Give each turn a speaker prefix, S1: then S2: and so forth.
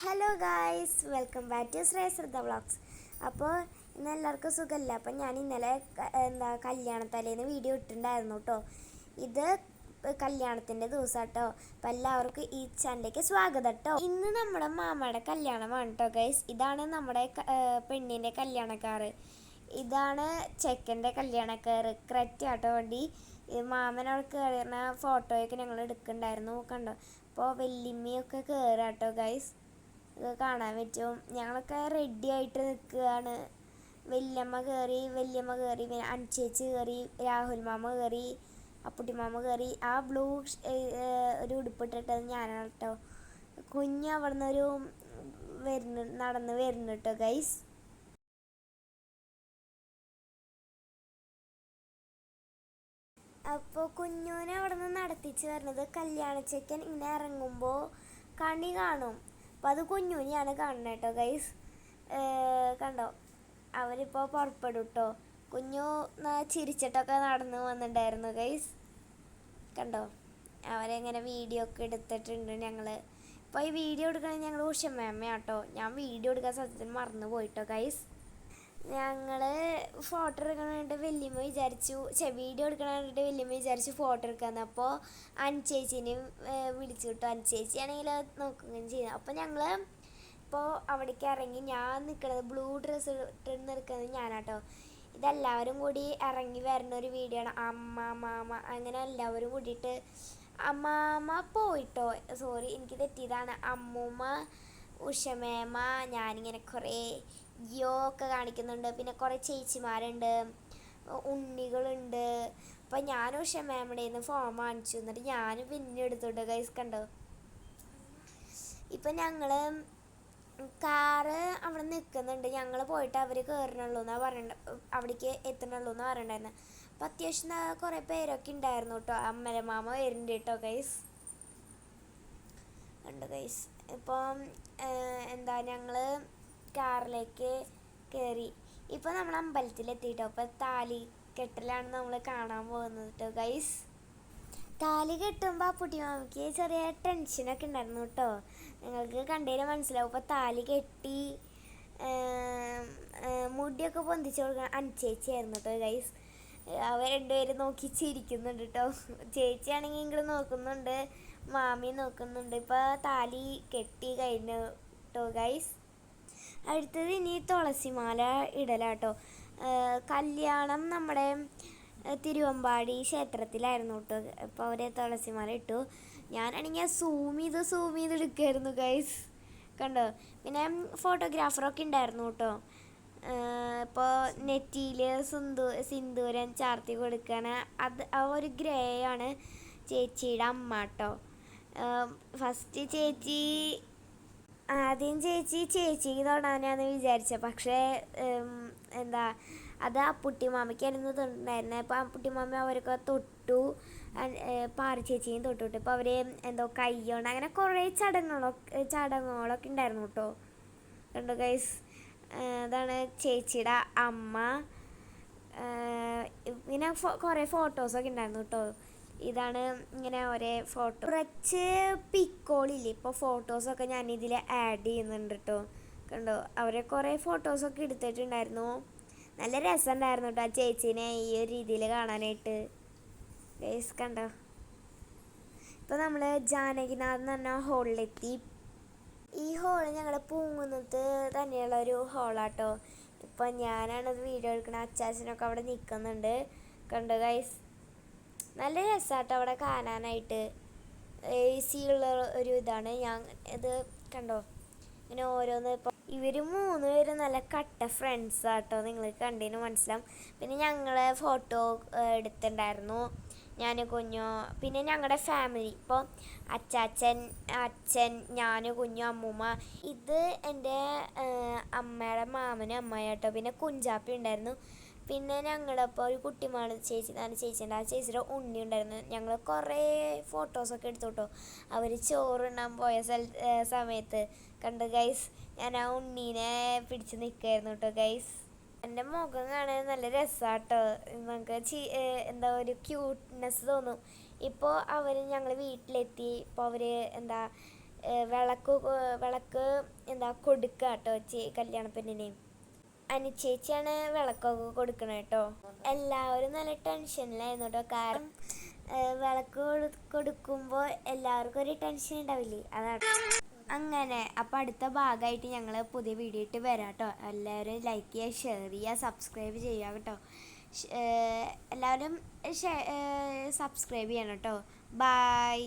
S1: Hello guys welcome back to Shreyashraddha vlogs അപ്പോൾ ഇന്ന് എല്ലാവർക്കും സുഖമല്ല അപ്പം ഞാൻ ഇന്നലെ എന്താ കല്യാണത്തലേന്ന് വീഡിയോ ഇട്ടിട്ടുണ്ടായിരുന്നു കേട്ടോ ഇത് കല്യാണത്തിന്റെ ദിവസം കേട്ടോ അപ്പം എല്ലാവർക്കും ഈ ചാനലിലേക്ക് സ്വാഗതം കേട്ടോ ഇന്ന് നമ്മുടെ മാമയുടെ കല്യാണമാണ് കേട്ടോ ഗൈസ് ഇതാണ് നമ്മുടെ പെണ്ണിന്റെ കല്യാണക്കാറ്. ഇതാണ് ചെക്കന്റെ കല്യാണക്കാറ്. ക്രെറ്റ് കേട്ടോ വണ്ടി. ഈ മാമനവിടെ കയറുന്ന ഫോട്ടോയൊക്കെ ഞങ്ങൾ എടുക്കുന്നുണ്ടായിരുന്നു കണ്ടോ? അപ്പോൾ വെല്ലിമ്മയൊക്കെ കയറാട്ടോ ഗൈസ് കാണാൻ പറ്റും. ഞങ്ങളൊക്കെ റെഡി ആയിട്ട് നിൽക്കുകയാണ്. വല്യമ്മ കയറി വല്യമ്മ കയറി അൻചേച്ചി കയറി രാഹുൽ മാമ കയറി അപ്പുട്ടി മാമ കയറി ആ ബ്ലൂ ഒരു ഉടുപ്പിട്ടിട്ടത് ഞാനാണ് കേട്ടോ കുഞ്ഞ് അവിടുന്ന് ഒരു വരുന്നു നടന്ന് വരുന്നു കേട്ടോ ഗൈസ് അപ്പോൾ കുഞ്ഞുവിനെ അവിടെ നിന്ന് നടത്തിച്ച് വരുന്നത് കല്യാണച്ചക്കൻ ഇങ്ങനെ ഇറങ്ങുമ്പോൾ കണി കാണും. അപ്പോൾ അത് കുഞ്ഞുനിയാണ് കാണുന്നത് കേട്ടോ ഗൈസ് കണ്ടോ? അവരിപ്പോൾ പുറപ്പെടും കേട്ടോ കുഞ്ഞു ചിരിച്ചിട്ടൊക്കെ നടന്ന് വന്നിട്ടുണ്ടായിരുന്നു ഗൈസ് കണ്ടോ? അവരെങ്ങനെ വീഡിയോ ഒക്കെ എടുത്തിട്ടുണ്ട് ഞങ്ങൾ ഇപ്പോൾ ഈ വീഡിയോ എടുക്കണത് ഞങ്ങൾ ഉഷമേമ്മയാട്ടോ ഞാൻ വീഡിയോ എടുക്കാൻ സത്യത്തിൽ മറന്നു പോയിട്ടോ ഗൈസ് ഞങ്ങൾ ഫോട്ടോ എടുക്കണായിട്ട് വല്യമ്മ വിചാരിച്ചു. ചെ വീഡിയോ എടുക്കണമെന്നിട്ട് വല്യമ്മ വിചാരിച്ചു ഫോട്ടോ എടുക്കാമെന്ന് അപ്പോൾ അനുചേച്ചിനെയും വിളിച്ചു കിട്ടും അൻചേച്ചിയാണെങ്കിൽ അത് നോക്കുകയും ചെയ്യുന്നത് അപ്പോൾ ഞങ്ങൾ ഇപ്പോൾ അവിടേക്ക് ഇറങ്ങി ഞാൻ നിൽക്കുന്നത് ബ്ലൂ ഡ്രസ്സ് ഇട്ട് നിൽക്കുന്നത് ഞാനാട്ടോ. ഇതെല്ലാവരും കൂടി ഇറങ്ങി വരുന്ന ഒരു വീഡിയോ ആണ്. അമ്മ മാമ അങ്ങനെ എല്ലാവരും കൂടിയിട്ട് അമ്മാമ്മ പോയിട്ടോ. സോറി എനിക്ക് തെറ്റിയതാണ്. അമ്മൂമ്മ ഉഷമേമ ഞാനിങ്ങനെ കുറേ യോ ഒക്കെ കാണിക്കുന്നുണ്ട്. പിന്നെ കുറേ ചേച്ചിമാരുണ്ട്. ഉണ്ണികളുണ്ട്. അപ്പം ഞാൻ ഉഷമേമയുടെ നിന്ന് ഫോൺ വാങ്ങിച്ചു. എന്നിട്ട് ഞാനും പിന്നെ എടുത്തോട്ട് കൈസ് കണ്ടോ? ഇപ്പം ഞങ്ങൾ കാറ് അവിടെ നിൽക്കുന്നുണ്ട് ഞങ്ങൾ പോയിട്ട് അവർ കയറണുള്ളൂ എന്നാണ് പറയണ്ട അവിടേക്ക് എത്തണുള്ളൂ എന്ന് പറയണ്ടായിരുന്നു. അപ്പം അത്യാവശ്യം കുറേ പേരൊക്കെ ഉണ്ടായിരുന്നു കേട്ടോ അമ്മരമാമ വരുന്നുണ്ട് കേട്ടോ ഗൈസ് ഉണ്ട് ഗൈസ് ഇപ്പം എന്താ ഞങ്ങൾ കാറിലേക്ക് കയറി ഇപ്പം നമ്മൾ അമ്പലത്തിലെത്തിയിട്ടോ? അപ്പം താലി കെട്ടലാണ് നമ്മൾ കാണാൻ പോകുന്നത് കേട്ടോ ഗൈസ് താലി കെട്ടുമ്പോൾ ആ പുട്ടിമാമിക്ക് ചെറിയ ടെൻഷനൊക്കെ ഉണ്ടായിരുന്നു കേട്ടോ നിങ്ങൾക്ക് കണ്ടതിന് മനസ്സിലാവും. ഇപ്പോൾ താലി കെട്ടി മുടിയൊക്കെ പൊന്തിച്ച് കൊടുക്കണം അനുചേച്ചിയായിരുന്നു കേട്ടോ ഗൈസ് അവർ രണ്ടുപേരും നോക്കി ചിരിക്കുന്നുണ്ട് കേട്ടോ ചേച്ചിയാണെങ്കിൽ ഇങ്ങോട്ട് നോക്കുന്നുണ്ട്. മാമി നോക്കുന്നുണ്ട്. ഇപ്പോൾ താലി കെട്ടി കഴിഞ്ഞു കേട്ടോ ഗൈസ് അടുത്തത് ഇനി തുളസിമാല ഇടലാട്ടോ. കല്യാണം നമ്മുടെ തിരുവമ്പാടി ക്ഷേത്രത്തിലായിരുന്നു കേട്ടോ അപ്പോൾ അവർ തുളസിമാല ഇട്ടു. ഞാനാണെങ്കിൽ സൂം ചെയ്ത് സൂം ചെയ്ത് എടുക്കുമായിരുന്നു ഗൈസ് കണ്ടോ? പിന്നെ ഫോട്ടോഗ്രാഫറൊക്കെ ഉണ്ടായിരുന്നു കേട്ടോ ഇപ്പോൾ നെറ്റിയിൽ സിന്ദൂ സിന്ദൂരം ചാർത്തി കൊടുക്കണ. അത് ആ ഒരു ഗ്രേ ആണ് ചേച്ചിയുടെ അമ്മ കേട്ടോ ഫസ്റ്റ് ചേച്ചി ആദ്യം ചേച്ചി ചേച്ചിക്ക് തൊടാനാന്ന് വിചാരിച്ച. പക്ഷേ എന്താ അത് ആ പുട്ടിമാമയ്ക്കായിരുന്നു തൊട്ടുണ്ടായിരുന്നത് അപ്പോൾ ആ പുട്ടിമാമ അവരൊക്കെ തൊട്ടു. പാറി ചേച്ചിയും തൊട്ടു. വിട്ടു അപ്പോൾ അവർ എന്തോ കയ്യോണ്ട് അങ്ങനെ കുറേ ചടങ്ങുകളൊക്കെ ചടങ്ങുകളൊക്കെ ഉണ്ടായിരുന്നു കേട്ടോ കണ്ടോ ഗൈസ് അതാണ് ചേച്ചിയുടെ അമ്മ. പിന്നെ കുറേ ഫോട്ടോസൊക്കെ ഉണ്ടായിരുന്നു കേട്ടോ ഇതാണ് ഇങ്ങനെ ഒരേ ഫോട്ടോ. കുറച്ച് പിക്കോളില്ലേ? ഇപ്പോൾ ഫോട്ടോസൊക്കെ ഞാൻ ഇതിൽ ആഡ് ചെയ്യുന്നുണ്ട് കേട്ടോ കണ്ടോ? അവരെ കുറേ ഫോട്ടോസൊക്കെ എടുത്തിട്ടുണ്ടായിരുന്നു. നല്ല രസമുണ്ടായിരുന്നു കേട്ടോ ആ ചേച്ചീനെ ഈ ഒരു രീതിയിൽ കാണാനായിട്ട്. ഗൈസ് കണ്ടോ? ഇപ്പോൾ നമ്മൾ ജാനകിനാഥ് എന്ന് പറഞ്ഞ ഹോളിലെത്തി ഈ ഹോൾ ഞങ്ങൾ പൂങ്ങുന്നത് തന്നെയുള്ള ഒരു ഹോളാട്ടോ ഇപ്പം ഞാനാണത് വീഡിയോ എടുക്കുന്നത് അച്ചാച്ചനൊക്കെ അവിടെ നിൽക്കുന്നുണ്ട് കണ്ടോ ഗൈസ് നല്ല രസമാട്ടോ അവിടെ കാണാനായിട്ട്. എ സി ഉള്ള ഒരു ഇതാണ്. ഞാൻ ഇത് കണ്ടോ? ഇങ്ങനെ ഓരോന്ന് ഇപ്പോൾ ഇവർ മൂന്ന് പേര് നല്ല കട്ട ഫ്രണ്ട്സ് ആട്ടോ. നിങ്ങൾ കണ്ടതിന് മനസ്സിലാവും. പിന്നെ ഞങ്ങൾ ഫോട്ടോ എടുത്തിട്ടുണ്ടായിരുന്നു ഞാൻ കുഞ്ഞു പിന്നെ ഞങ്ങളുടെ ഫാമിലി ഇപ്പോൾ അച്ചാച്ചൻ അച്ഛൻ ഞാൻ കുഞ്ഞു അമ്മൂമ്മ. ഇത് എന്റെ അമ്മയുടെ മാമനും അമ്മയാട്ടോ പിന്നെ കുഞ്ചാപ്പി ഉണ്ടായിരുന്നു. പിന്നെ ഞങ്ങളുടെ ഒരു കുട്ടിമാണ് ചേച്ചി നാല് ചേച്ചിന്റെ ആ ചേച്ചിയുടെ ഉണ്ണി ഉണ്ടായിരുന്നു. ഞങ്ങൾ കുറേ ഫോട്ടോസൊക്കെ എടുത്തു കേട്ടോ അവർ ചോറുണ്ണാൻ പോയ സ്ഥല സമയത്ത്. കണ്ട് ഗൈസ് ഞാൻ ആ ഉണ്ണീനെ പിടിച്ച് നിൽക്കായിരുന്നു കേട്ടോ ഗൈസ് എന്റെ മുഖം കാണാൻ നല്ല രസമാട്ടോ നമുക്ക് ചി എന്താ ഒരു ക്യൂട്ട്നെസ് തോന്നും. ഇപ്പോൾ അവർ ഞങ്ങൾ വീട്ടിലെത്തി. ഇപ്പോൾ അവർ എന്താ വിളക്ക് വിളക്ക് എന്താ കൊടുക്കുക കേട്ടോ ചേ കല്യാണ പെണ്ണിന്. അനുചേച്ചിയാണ് വിളക്കൊക്കെ കൊടുക്കണത് കേട്ടോ എല്ലാവരും നല്ല ടെൻഷനിലായിരുന്നു കേട്ടോ കാരണം വിളക്ക് കൊടു- കൊടുക്കുമ്പോൾ എല്ലാവർക്കും ഒരു ടെൻഷൻ ഉണ്ടാവില്ലേ? അതാണ്. അങ്ങനെ അപ്പം അടുത്ത ഭാഗമായിട്ട് ഞങ്ങൾ പുതിയ വീഡിയോ ഇട്ട് വരാം കേട്ടോ എല്ലാവരും ലൈക്ക് ചെയ്യുക ഷെയർ ചെയ്യുക സബ്സ്ക്രൈബ് ചെയ്യുക കേട്ടോ എല്ലാവരും സബ്സ്ക്രൈബ് ചെയ്യണം കേട്ടോ ബായ്